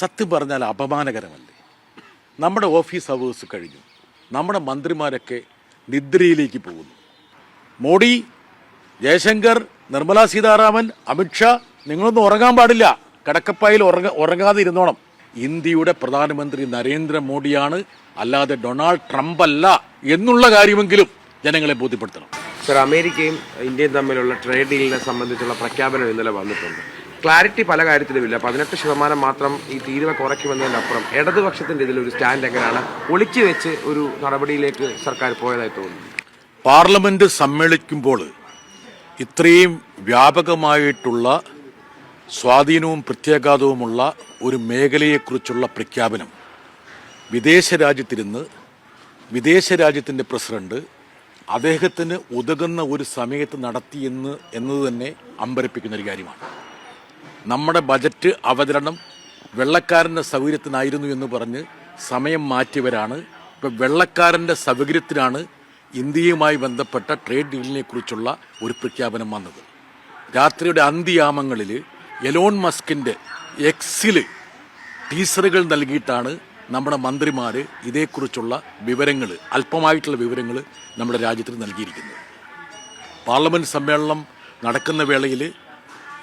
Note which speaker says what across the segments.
Speaker 1: സത്യം പറഞ്ഞാൽ അപമാനകരമല്ലേ? നമ്മുടെ ഓഫീസ് അവേഴ്സ് കഴിഞ്ഞു. നമ്മുടെ മന്ത്രിമാരൊക്കെ നിദ്രയിലേക്ക് പോകുന്നു. മോഡി ജയശങ്കർ നിർമ്മല സീതാരാമൻ അമിത്ഷാ നിങ്ങളൊന്നും ഉറങ്ങാൻ പാടില്ല. കിടക്കപ്പായിൽ ഉറങ്ങ ഉറങ്ങാതെ ഇരുന്നോണം ഇന്ത്യയുടെ പ്രധാനമന്ത്രി നരേന്ദ്രമോദിയാണ്. അല്ലാതെ ഡൊണാൾഡ് ട്രംപ് അല്ല എന്നുള്ള കാര്യമെങ്കിലും ജനങ്ങളെ ബോധ്യപ്പെടുത്തണം.
Speaker 2: സർ അമേരിക്കയും ഇന്ത്യയും തമ്മിലുള്ള ട്രേഡ് ഡീലിനെ സംബന്ധിച്ചുള്ള പ്രഖ്യാപനം ഇന്നലെ വന്നിട്ടുണ്ട്. ക്ലാരിറ്റി പല കാര്യത്തിലുമില്ല. പതിനെട്ട് ശതമാനം മാത്രം ഈ തീരുവ കുറയ്ക്കുമെന്നതിനപ്പുറം ഇടതുപക്ഷത്തിന്റെ ഇതിലൊരു സ്റ്റാൻഡ് എങ്ങനെയാണ്? ഒളിച്ചു വെച്ച് ഒരു നടപടിയിലേക്ക് സർക്കാർ പോയതായി തോന്നുന്നു.
Speaker 1: പാർലമെന്റ് സമ്മേളിക്കുമ്പോൾ ഇത്രയും വ്യാപകമായിട്ടുള്ള സ്വാധീനവും പ്രത്യാഘാതവുമുള്ള ഒരു മേഖലയെക്കുറിച്ചുള്ള പ്രഖ്യാപനം വിദേശ രാജ്യത്തിരുന്ന് വിദേശ രാജ്യത്തിന്റെ പ്രസിഡന്റ് അദ്ദേഹത്തിന് ഉതകുന്ന ഒരു സമയത്ത് നടത്തിയെന്ന് എന്നത് തന്നെ അമ്പരപ്പിക്കുന്ന ഒരു കാര്യമാണ്. നമ്മുടെ ബജറ്റ് അവതരണം വെള്ളക്കാരന്റെ സൗകര്യത്തിനായിരുന്നു എന്ന് പറഞ്ഞ് സമയം മാറ്റിയവരാണ്. ഇപ്പം വെള്ളക്കാരന്റെ സൗകര്യത്തിനാണ് ഇന്ത്യയുമായി ബന്ധപ്പെട്ട ട്രേഡ് ഡീലിനെ കുറിച്ചുള്ള ഒരു പ്രഖ്യാപനം വന്നത്. രാത്രിയുടെ അന്ത്യയാമങ്ങളിൽ എലോൺ മസ്കിന്റെ എക്സിൽ ടീസറുകൾ നൽകിയിട്ടാണ് നമ്മുടെ മന്ത്രിമാർ ഇതേക്കുറിച്ചുള്ള വിവരങ്ങൾ അല്പമായിട്ടുള്ള വിവരങ്ങൾ നമ്മുടെ രാജ്യത്തിന് നൽകിയിരിക്കുന്നത്. പാർലമെന്റ് സമ്മേളനം നടക്കുന്ന വേളയിൽ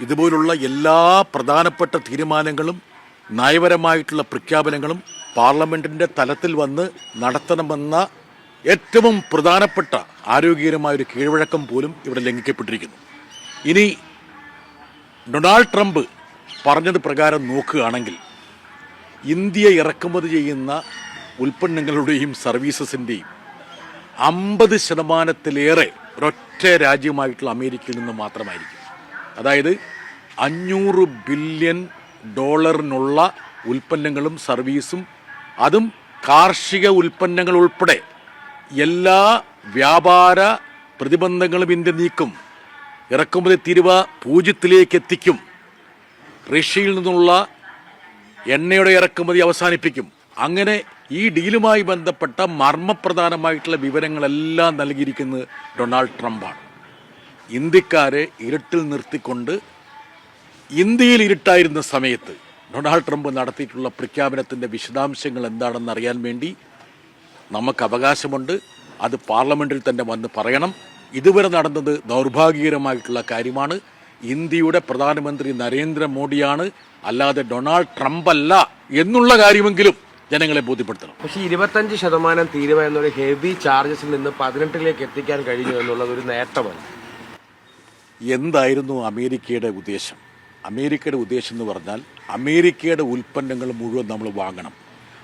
Speaker 1: ഇതുപോലുള്ള എല്ലാ പ്രധാനപ്പെട്ട തീരുമാനങ്ങളും നയപരമായിട്ടുള്ള പ്രഖ്യാപനങ്ങളും പാർലമെന്റിന്റെ തലത്തിൽ വന്ന് നടത്തണമെന്ന ഏറ്റവും പ്രധാനപ്പെട്ട ആരോഗ്യകരമായ ഒരു കീഴ്വഴക്കം പോലും ഇവിടെ ലംഘിക്കപ്പെട്ടിരിക്കുന്നു. ഇനി ഡൊണാൾഡ് ട്രംപ് പറഞ്ഞത് പ്രകാരം നോക്കുകയാണെങ്കിൽ ഇന്ത്യ ഇറക്കുമതി ചെയ്യുന്ന ഉൽപ്പന്നങ്ങളുടെയും സർവീസസിന്റെയും അമ്പത് ശതമാനത്തിലേറെ ഒരൊറ്റ രാജ്യമായിട്ടുള്ള അമേരിക്കയിൽ നിന്ന് മാത്രമായിരിക്കും. അതായത് അഞ്ഞൂറ് ബില്യൺ ഡോളറിനുള്ള ഉൽപ്പന്നങ്ങളും സർവീസും അതും കാർഷിക ഉൽപ്പന്നങ്ങൾ ഉൾപ്പെടെ എല്ലാ വ്യാപാര പ്രതിബന്ധങ്ങളും ഇന്ത്യ നീക്കും. ഇറക്കുമതി തീരുവ പൂജ്യത്തിലേക്ക് എത്തിക്കും. റഷ്യയിൽ നിന്നുള്ള എണ്ണയുടെ ഇറക്കുമതി അവസാനിപ്പിക്കും. അങ്ങനെ ഈ ഡീലുമായി ബന്ധപ്പെട്ട മർമ്മപ്രധാനമായിട്ടുള്ള വിവരങ്ങളെല്ലാം നൽകിയിരിക്കുന്നത് ഡൊണാൾഡ് ട്രംപാണ്. ഇന്ത്യക്കാരെ ഇരുട്ടിൽ നിർത്തിക്കൊണ്ട് ഇന്ത്യയിൽ ഇരുട്ടായിരുന്ന സമയത്ത് ഡൊണാൾഡ് ട്രംപ് നടത്തിയിട്ടുള്ള പ്രഖ്യാപനത്തിന്റെ വിശദാംശങ്ങൾ എന്താണെന്ന് അറിയാൻ വേണ്ടി നമുക്ക് അവകാശമുണ്ട്. അത് പാർലമെന്റിൽ തന്നെ വന്ന് പറയണം. ഇതുവരെ നടന്നത് ദൗർഭാഗ്യകരമായിട്ടുള്ള കാര്യമാണ്. ഇന്ത്യയുടെ പ്രധാനമന്ത്രി നരേന്ദ്രമോദിയാണ്. അല്ലാതെ ഡൊണാൾഡ് ട്രംപ് അല്ല എന്നുള്ള കാര്യമെങ്കിലും ജനങ്ങളെ ബോധ്യപ്പെടുത്തണം.
Speaker 2: പക്ഷേ ഇരുപത്തഞ്ച് ശതമാനം തീരുവ എന്നൊരു ഹെവി ചാർജസിൽ നിന്ന് പതിനെട്ടിലേക്ക് എത്തിക്കാൻ കഴിഞ്ഞു എന്നുള്ളത് ഒരു നേട്ടമാണ്.
Speaker 1: എന്തായിരുന്നു അമേരിക്കയുടെ ഉദ്ദേശം? അമേരിക്കയുടെ ഉദ്ദേശം എന്ന് പറഞ്ഞാൽ അമേരിക്കയുടെ ഉൽപ്പന്നങ്ങൾ മുഴുവൻ നമ്മൾ വാങ്ങണം.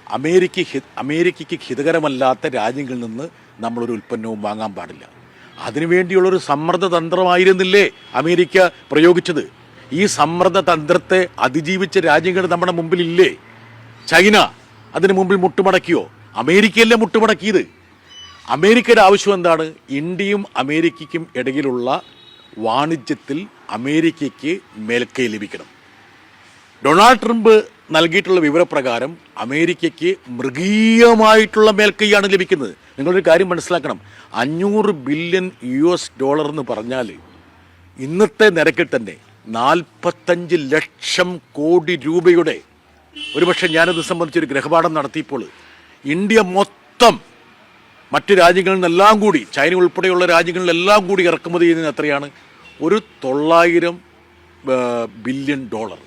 Speaker 1: അമേരിക്ക അമേരിക്കയ്ക്ക് ഹിതകരമല്ലാത്ത രാജ്യങ്ങളിൽ നിന്ന് നമ്മളൊരു ഉൽപ്പന്നവും വാങ്ങാൻ പാടില്ല. അതിനുവേണ്ടിയുള്ളൊരു സമ്മർദ്ദ തന്ത്രമായിരുന്നില്ലേ അമേരിക്ക പ്രയോഗിച്ചത്? ഈ സമ്മർദ്ദ തന്ത്രത്തെ അതിജീവിച്ച രാജ്യങ്ങൾ നമ്മുടെ മുമ്പിലില്ലേ? ചൈന അതിനു മുമ്പിൽ മുട്ടുമടക്കിയോ? അമേരിക്കയല്ലേ മുട്ടുമടക്കിയത്? അമേരിക്കയുടെ ആവശ്യം എന്താണ്? ഇന്ത്യയും അമേരിക്കയ്ക്കും ഇടയിലുള്ള വാണിജ്യത്തിൽ അമേരിക്കയ്ക്ക് മേൽക്കൈ ലഭിക്കണം. ഡൊണാൾഡ് ട്രംപ് നൽകിയിട്ടുള്ള വിവരപ്രകാരം അമേരിക്കയ്ക്ക് മൃഗീയമായിട്ടുള്ള മേൽക്കൈയാണ് ലഭിക്കുന്നത്. നിങ്ങളൊരു കാര്യം മനസ്സിലാക്കണം. അഞ്ഞൂറ് ബില്യൺ യു എസ് ഡോളർ എന്ന് പറഞ്ഞാൽ ഇന്നത്തെ നിരക്കിൽ തന്നെ നാൽപ്പത്തഞ്ച് ലക്ഷം കോടി രൂപയുടെ ഒരുപക്ഷെ ഞാനത് സംബന്ധിച്ചൊരു ഗ്രഹപാഠം നടത്തിയപ്പോൾ ഇന്ത്യ മൊത്തം മറ്റു രാജ്യങ്ങളിൽ നിന്നെല്ലാം കൂടി ചൈന ഉൾപ്പെടെയുള്ള രാജ്യങ്ങളിലെല്ലാം കൂടി ഇറക്കുമതി ചെയ്യുന്നതിന് എത്രയാണ്? ഒരു തൊള്ളായിരം ബില്യൺ ഡോളർ.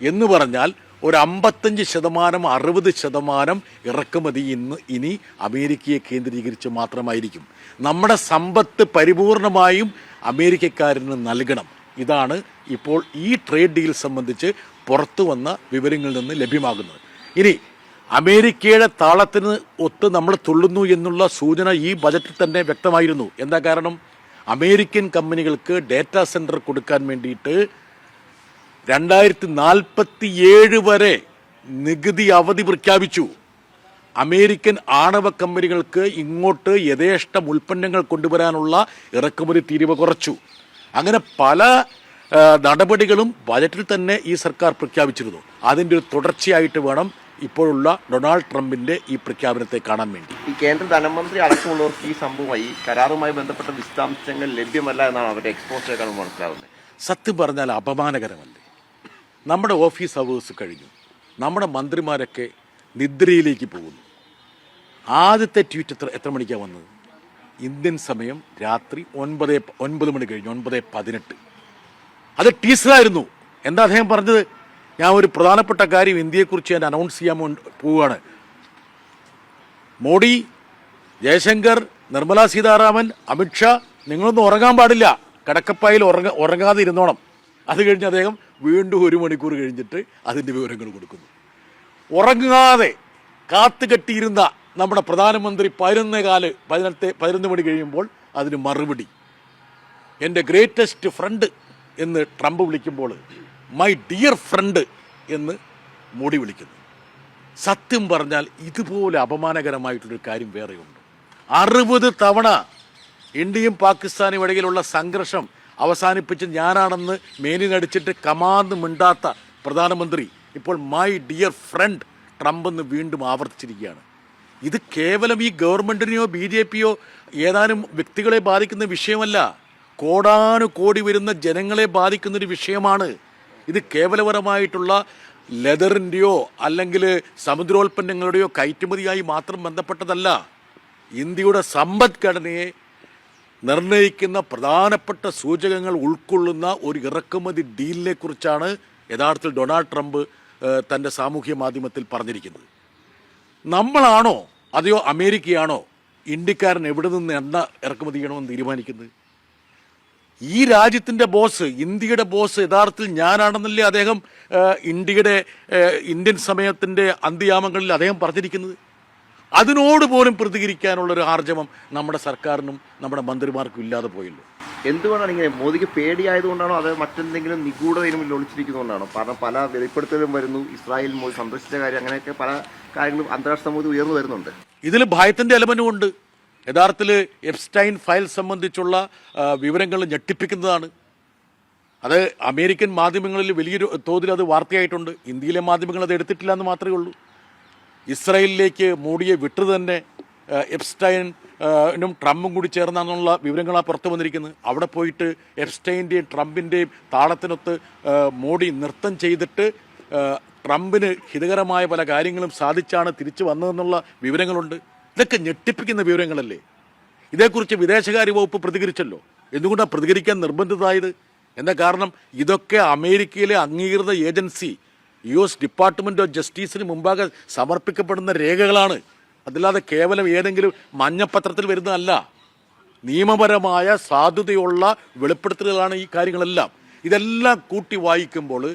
Speaker 1: എന്ന് പറഞ്ഞാൽ ഒരു അമ്പത്തഞ്ച് ശതമാനം അറുപത് ശതമാനം ഇറക്കുമതി ഇന്ന് ഇനി അമേരിക്കയെ കേന്ദ്രീകരിച്ച് മാത്രമായിരിക്കും. നമ്മുടെ സമ്പത്ത് പരിപൂർണമായും അമേരിക്കക്കാരന് നൽകണം. ഇതാണ് ഇപ്പോൾ ഈ ട്രേഡ് ഡീൽ സംബന്ധിച്ച് പുറത്തു വന്ന വിവരങ്ങളിൽ നിന്ന് ലഭ്യമാകുന്നത്. ഇനി അമേരിക്കയുടെ താളത്തിന് ഒത്ത് നമ്മൾ തുള്ളുന്നു എന്നുള്ള സൂചന ഈ ബജറ്റിൽ തന്നെ വ്യക്തമായിരുന്നു. എന്താ കാരണം? അമേരിക്കൻ കമ്പനികൾക്ക് ഡേറ്റാ സെന്റർ കൊടുക്കാൻ വേണ്ടിയിട്ട് രണ്ടായിരത്തി നാൽപ്പത്തി ഏഴ് വരെ നികുതി അവധി പ്രഖ്യാപിച്ചു. അമേരിക്കൻ ആണവ കമ്പനികൾക്ക് ഇങ്ങോട്ട് യഥേഷ്ടം ഉൽപ്പന്നങ്ങൾ കൊണ്ടുവരാനുള്ള ഇറക്കുമതി തീരുവ കുറച്ചു. അങ്ങനെ പല നടപടികളും ബജറ്റിൽ തന്നെ ഈ സർക്കാർ പ്രഖ്യാപിച്ചിരുന്നു. അതിന്റെ ഒരു തുടർച്ചയായിട്ട് വേണം ഇപ്പോഴുള്ള ഡൊണാൾഡ് ട്രംപിന്റെ ഈ പ്രഖ്യാപനത്തെ കാണാൻ വേണ്ടി.
Speaker 3: ഈ കേന്ദ്ര ധനമന്ത്രി അടക്കമുള്ളവർക്ക് ഈ സംഭവമായി കരാറുമായി ബന്ധപ്പെട്ട വിശദാംശങ്ങൾ ലഭ്യമല്ല എന്നാണ് അവരുടെ എക്സ്പോസിനേക്കാൾ മനസ്സിലാവുന്നത്.
Speaker 1: സത്യം പറഞ്ഞാൽ അപമാനകരമല്ലേ? നമ്മുടെ ഓഫീസ് അവേഴ്സ് കഴിഞ്ഞു. നമ്മുടെ മന്ത്രിമാരൊക്കെ നിദ്രയിലേക്ക് പോകുന്നു. ആദ്യത്തെ ട്വീറ്റ് എത്ര എത്ര മണിക്കാണ് വന്നത്? ഇന്ത്യൻ സമയം രാത്രി ഒൻപത് ഒൻപത് മണി കഴിഞ്ഞു ഒൻപത് പതിനെട്ട്. അത് ടീസറായിരുന്നു എന്താ അദ്ദേഹം പറഞ്ഞത്? ഞാൻ ഒരു പ്രധാനപ്പെട്ട കാര്യം ഇന്ത്യയെക്കുറിച്ച് ഞാൻ അനൗൺസ് ചെയ്യാൻ പോവുകയാണ്. മോഡി ജയശങ്കർ നിർമ്മലാ സീതാരാമൻ അമിത്ഷാ നിങ്ങളൊന്നും ഉറങ്ങാൻ പാടില്ല. കടക്കപ്പായിൽ ഉറങ്ങ ഉറങ്ങാതെ ഇരുന്നോണം. അത് കഴിഞ്ഞ് അദ്ദേഹം വീണ്ടും ഒരു മണിക്കൂർ കഴിഞ്ഞിട്ട് അതിന്റെ വിവരങ്ങൾ കൊടുക്കുന്നു. ഉറങ്ങാതെ കാത്തുകെട്ടിയിരുന്ന നമ്മുടെ പ്രധാനമന്ത്രി പതിനൊന്ന് കാൽ പതിനെട്ട് പതിനൊന്ന് മണി കഴിയുമ്പോൾ അതിന് മറുപടി. എന്റെ ഗ്രേറ്റസ്റ്റ് ഫ്രണ്ട് എന്ന് ട്രംപ് വിളിക്കുമ്പോൾ മൈ ഡിയർ ഫ്രണ്ട് എന്ന് മോഡി വിളിക്കുന്നു. സത്യം പറഞ്ഞാൽ ഇതുപോലെ അപമാനകരമായിട്ടുള്ളൊരു കാര്യം വേറെയുണ്ട്. അറുപത് തവണ ഇന്ത്യയും പാകിസ്ഥാനും ഇടയിലുള്ള സംഘർഷം അവസാനിപ്പിച്ച് ഞാനാണെന്ന് മേനിനടിച്ചിട്ട് കമാന്ന് മിണ്ടാത്ത പ്രധാനമന്ത്രി ഇപ്പോൾ മൈ ഡിയർ ഫ്രണ്ട് ട്രംപ് എന്ന് വീണ്ടും ആവർത്തിച്ചിരിക്കുകയാണ്. ഇത് കേവലം ഈ ഗവൺമെന്റിനെയോ ബി ജെ പിയോ ഏതാനും വ്യക്തികളെ ബാധിക്കുന്ന വിഷയമല്ല. കോടാനുകോടി വരുന്ന ജനങ്ങളെ ബാധിക്കുന്നൊരു വിഷയമാണ് ഇത് കേവലപരമായിട്ടുള്ള ലെതറിന്റെയോ അല്ലെങ്കിൽ സമുദ്രോൽപ്പന്നങ്ങളുടെയോ കയറ്റുമതിയായി മാത്രം ബന്ധപ്പെട്ടതല്ല. ഇന്ത്യയുടെ സമ്പദ്ഘടനയെ നിർണയിക്കുന്ന പ്രധാനപ്പെട്ട സൂചകങ്ങൾ ഉൾക്കൊള്ളുന്ന ഒരു ഇറക്കുമതി ഡീലിനെ കുറിച്ചാണ് യഥാർത്ഥത്തിൽ ഡൊണാൾഡ് ട്രംപ് തന്റെ സാമൂഹ്യ മാധ്യമത്തിൽ പറഞ്ഞിരിക്കുന്നത്. നമ്മളാണോ അതെയോ അമേരിക്കയാണോ ഇന്ത്യക്കാരൻ എവിടെ നിന്ന് എണ്ണ ഇറക്കുമതി ചെയ്യണമെന്ന് തീരുമാനിക്കുന്നത്? ഈ രാജ്യത്തിന്റെ ബോസ് ഇന്ത്യയുടെ ബോസ് യഥാർത്ഥത്തിൽ ഞാനാണെന്നല്ലേ അദ്ദേഹം ഇന്ത്യയുടെ ഇന്ത്യൻ സമയത്തിന്റെ അന്ത്യയാമങ്ങളിൽ അദ്ദേഹം പറഞ്ഞിരിക്കുന്നത്? അതിനോട് പോലും പ്രതികരിക്കാനുള്ള ഒരു ആർജവം നമ്മുടെ സർക്കാരിനും നമ്മുടെ മന്ത്രിമാർക്കും ഇല്ലാതെ പോയല്ലോ.
Speaker 3: എന്തുകൊണ്ടാണ് ഇങ്ങനെ? മോദിക്ക് പേടിയായതുകൊണ്ടാണോ അതോ മറ്റെന്തെങ്കിലും നിഗൂഢതയിലും ഒളിച്ചിരിക്കുന്നതുകൊണ്ടാണോ കാരണം പല വെളിപ്പെടുത്തലും വരുന്നു. ഇസ്രായേൽ മോദി സന്ദർശിച്ച കാര്യം അങ്ങനെയൊക്കെ പല കാര്യങ്ങളും അന്താരാഷ്ട്ര സമൂഹത്തിൽ ഉയർന്നു വരുന്നുണ്ട്.
Speaker 1: ഇതിൽ ഭയത്തിന്റെ എലമെന്റും ഉണ്ട് യഥാർത്ഥത്തിൽ എപ്സ്റ്റൈൻ ഫയൽ സംബന്ധിച്ചുള്ള വിവരങ്ങൾ ഞെട്ടിപ്പിക്കുന്നതാണ്. അത് അമേരിക്കൻ മാധ്യമങ്ങളിൽ വലിയൊരു തോതിൽ അത് വാർത്തയായിട്ടുണ്ട്. ഇന്ത്യയിലെ മാധ്യമങ്ങൾ അത് എടുത്തിട്ടില്ല എന്ന് മാത്രമേ ഉള്ളൂ. ഇസ്രായേലിലേക്ക് മോഡിയെ വിട്ടു തന്നെ ആ, എപ്സ്റ്റൈൻ ആ, നും ട്രംപും കൂടി ചേർന്നാണെന്നുള്ള വിവരങ്ങളാണ് പുറത്തു വന്നിരിക്കുന്നത്. അവിടെ പോയിട്ട് എപ്സ്റ്റൈന്റെയും ട്രംപിന്റെയും താളത്തിനൊത്ത് മോഡി നൃത്തം ചെയ്തിട്ട് ട്രംപിന് ഹിതകരമായ പല കാര്യങ്ങളും സാധിച്ചാണ് തിരിച്ചു വന്നതെന്നുള്ള വിവരങ്ങളുണ്ട്. ഇതൊക്കെ ഞെട്ടിപ്പിക്കുന്ന വിവരങ്ങളല്ലേ? ഇതേക്കുറിച്ച് വിദേശകാര്യ വകുപ്പ് പ്രതികരിച്ചല്ലോ. എന്തുകൊണ്ടാണ് പ്രതികരിക്കാൻ നിർബന്ധിതമായത് എന്ന കാരണം? ഇതൊക്കെ അമേരിക്കയിലെ അംഗീകൃത agency U S department of ജസ്റ്റിസിന് മുമ്പാകെ സമർപ്പിക്കപ്പെടുന്ന രേഖകളാണ്. അതല്ലാതെ കേവലം ഏതെങ്കിലും മഞ്ഞപ്പത്രത്തിൽ വരുന്നതല്ല. നിയമപരമായ സാധുതയുള്ള വെളിപ്പെടുത്തലുകളാണ് ഈ കാര്യങ്ങളെല്ലാം. ഇതെല്ലാം കൂട്ടി വായിക്കുമ്പോൾ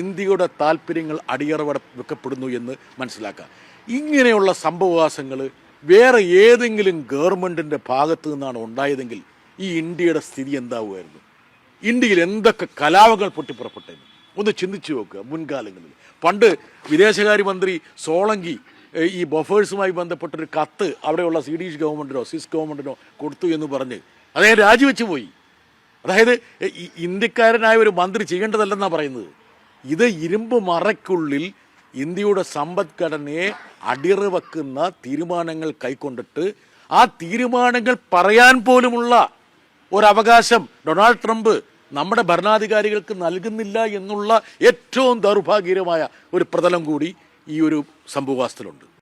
Speaker 1: ഇന്ത്യയുടെ താല്പര്യങ്ങൾ അടിയറവ വെക്കപ്പെടുന്നു എന്ന് മനസ്സിലാക്കാം. ഇങ്ങനെയുള്ള സംഭവവാസങ്ങൾ വേറെ ഏതെങ്കിലും ഗവൺമെന്റിന്റെ ഭാഗത്തു നിന്നാണ് ഉണ്ടായതെങ്കിൽ ഈ ഇന്ത്യയുടെ സ്ഥിതി എന്താവുമായിരുന്നു? ഇന്ത്യയിൽ എന്തൊക്കെ കലാപങ്ങൾ പൊട്ടിപ്പുറപ്പെട്ടേന്? ഒന്ന് ചിന്തിച്ചു നോക്കുക മുൻകാലങ്ങളിൽ. പണ്ട് വിദേശകാര്യമന്ത്രി സോളങ്കി ഈ ബഫേഴ്സുമായി ബന്ധപ്പെട്ടൊരു കത്ത് അവിടെയുള്ള സ്വീഡിഷ് ഗവൺമെന്റിനോ സ്വിസ് ഗവൺമെന്റിനോ കൊടുത്തു എന്ന് പറഞ്ഞ് അദ്ദേഹം രാജിവെച്ചു പോയി. അതായത് ഇന്ത്യക്കാരനായ ഒരു മന്ത്രി ചെയ്യേണ്ടതല്ലെന്നാണ് പറയുന്നത്. ഇത് ഇരുമ്പ് മറയ്ക്കുള്ളിൽ ഇന്ത്യയുടെ സമ്പദ്ഘടനയെ അടിറവെക്കുന്ന തീരുമാനങ്ങൾ കൈക്കൊണ്ടിട്ട് ആ തീരുമാനങ്ങൾ പറയാൻ പോലുമുള്ള ഒരവകാശം ഡൊണാൾഡ് ട്രംപ് നമ്മുടെ ഭരണാധികാരികൾക്ക് നൽകുന്നില്ല എന്നുള്ള ഏറ്റവും ദൗർഭാഗ്യകരമായ ഒരു പ്രതലം കൂടി ഈ ഒരു സംഭവവാസ്തലുണ്ട്